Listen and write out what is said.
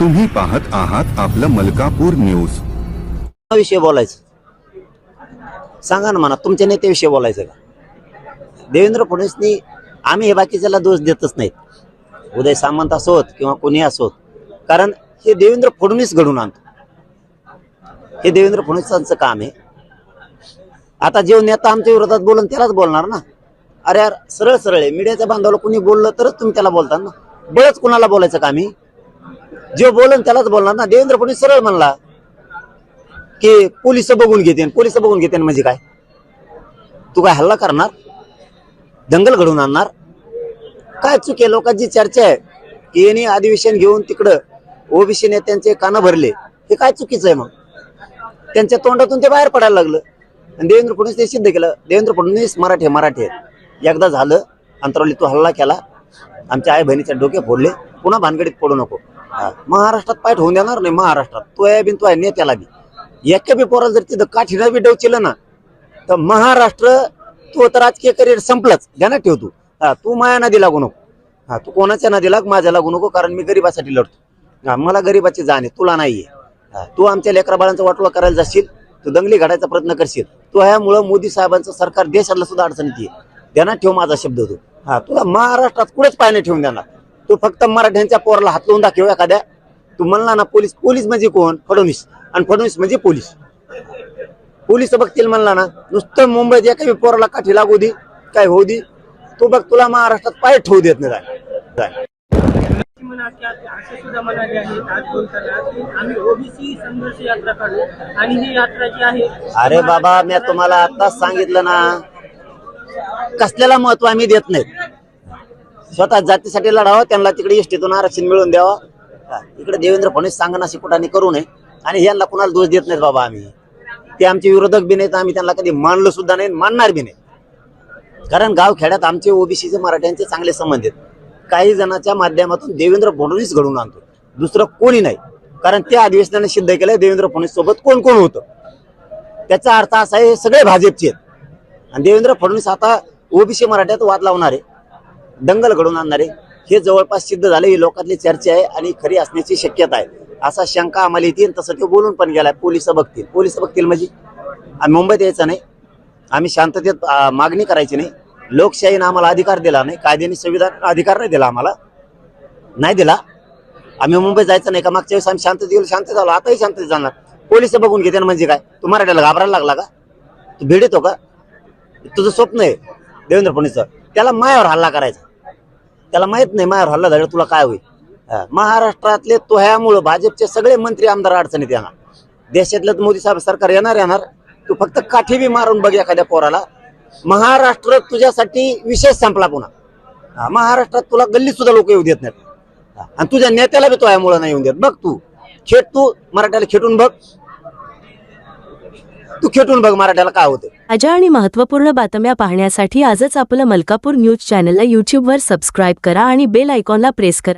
तुम्ही पाहत आहात आपलं मलकापूर न्यूज. विषयी बोलायचं? सांगा ना म्हणा तुमच्या नेत्याविषयी बोलायचं का? देवेंद्र फडणवीसनी आम्ही हे बाकीच्याला दोष देतच नाहीत. उदय सामंत असोत किंवा कोणी असोत कारण हे देवेंद्र फडणवीस घडून आणतो. हे देवेंद्र फडणवीसांचं काम आहे. आता जे नेता आमच्या विरोधात बोलून त्यालाच बोलणार ना? अरे यार सरळ सरळ आहे. मीडियाच्या बांधवाला कोणी बोललं तरच तुम्ही त्याला बोलता ना? बळच कुणाला बोलायचं का आम्ही जे बोलन त्यालाच बोलणार ना. देवेंद्र फडणवीस सरळ म्हणला की पोलीस बघून घेते पोलीस बघून घेते म्हणजे काय? तू काय हल्ला करणार? दंगल घडवून आणणार? काय चुकी आहे? लोकांची चर्चा आहे. की यांनी अधिवेशन घेऊन तिकडं ओबीसी नेत्यांचे कानं भरले. हे काय चुकीचं आहे मग? त्यांच्या तोंडातून ते बाहेर पडायला लागलं. आणि देवेंद्र फडणवीस ते सिद्ध केलं. देवेंद्र फडणवीस मराठी आहे, मराठी आहेत. एकदा झालं अंतरावली तू हल्ला केला. आमच्या आई बहिणीचे डोके फोडले. पुन्हा भानगडीत पडू नको. महाराष्ट्रात पाठ होऊन देणार नाही महाराष्ट्रात. तो आहे बिन तो आहे नेत्याला बी. एका बी पोराला जर तिथं काठीनं बी डवचिलं ना तर महाराष्ट्र तो तर राजकीय करिअर संपलाच. ध्यानात ठेव तू. हा तू माया नदी लागू नको. हा तू कोणाच्या नदी लाग माझ्या लागू नको कारण मी गरीबासाठी लढतो. हा मला गरीबाची जाण आहे तुला नाहीये. हा, तू आमच्या लेकरा बाळांचा वाटोळा करायला जाशील तू दंगली घडायचा प्रयत्न करशील. तू ह्यामुळं मोदी साहेबांचं सरकार देशाला सुद्धा अडचणीत आहे ध्यानात ठेव माझा शब्द तू. हा तुला महाराष्ट्रात कुठेच पायने ठेवून देणार. तू फक्त मराठ्यांच्या पोराला हात लावून दाखव एखाद्या. तू म्हणला ना पोलीस पोलीस म्हणजे कोण? फडणवीस. आणि फडणवीस म्हणजे पोलीस. पोलीस बघतील म्हणला ना नुसतं मुंबईत एका पोराला काठी लागू दे काय होऊ दे. तू बघ तुला महाराष्ट्रात पाय ठेवू देत नाही जाय. अरे बाबा मी तुम्हाला आताच सांगितलं ना कसल्याला महत्त्व आम्ही देत नाहीत. स्वतः जातीसाठी लढावं त्यांना तिकडे एसटीतून आरक्षण मिळवून द्यावं. इकडे देवेंद्र फडणवीस सांगणं अशी कुठाने करू नये आणि यांना कुणाला दोष देत नाहीत बाबा आम्ही. ते आमचे विरोधक बी नाहीत आम्ही त्यांना कधी मानलं सुद्धा नाही मानणार बी नाही. कारण गाव खेड्यात आमचे ओबीसीचे मराठ्यांचे चांगले संबंध आहेत. काही जणांच्या माध्यमातून देवेंद्र फडणवीस घडवून आणतो. दुसरं कोणी नाही. कारण त्या अधिवेशनाने सिद्ध केलं देवेंद्र फडणवीस सोबत कोण कोण होतं. त्याचा अर्थ असा आहे सगळे भाजपचे आहेत. आणि देवेंद्र फडणवीस आता ओबीसी मराठ्यात वाद लावणारे. दंगल घडवून आणणारे. हे जवळपास सिद्ध झाले. ही लोकातली चर्चा आहे आणि खरी असण्याची शक्यता आहे. असा शंका आम्हाला येते आणि तसं ते बोलून पण गेलाय. पोलीस बघतील. पोलीस बघतील म्हणजे? आम्ही मुंबईत यायचं नाही. आम्ही शांततेत मागणी करायची नाही. लोकशाहीनं आम्हाला अधिकार दिला नाही. कायद्याने संविधान अधिकार नाही दिला आम्हाला. नाही दिला. आम्ही मुंबईत जायचं नाही का? मागच्या वेळेस आम्ही शांततेत गेलो शांत झालो आताही शांततेत जाणार. पोलीस बघून घेते म्हणजे काय? तू मराठ्याला घाबरायला लागला का? तू भेट येतो का? तुझं स्वप्न आहे. देवेंद्र फडणवीसचं. त्याला मायावर हल्ला करायचा. त्याला माहीत नाही माहेर हल्ला झाला तुला काय होईल. महाराष्ट्रातले तो ह्यामुळं भाजपचे सगळे मंत्री आमदार अडचणीत येणार. देशातलं मोदी साहेब सरकार येणार येणार. तू फक्त काठी बी मारून बघ एखाद्या पोराला. महाराष्ट्र तुझ्यासाठी विशेष संपला पुन्हा. हा, महाराष्ट्रात तुला गल्लीत सुद्धा लोक येऊ देत नाहीत. आणि तुझ्या नेत्याला बी तो ह्यामुळं नाही येऊन देत. बघ तू. खेट तू. मराठ्याला खेटून बघ. तू खेटून बघ मराठ्याला काय होतं ताज्या आणि महत्त्वपूर्ण बातम्या पाहण्यासाठी आजच आपलं मलकापूर न्यूज चॅनलला यूट्यूबवर सबस्क्राईब करा आणि बेल आयकॉनला प्रेस करा.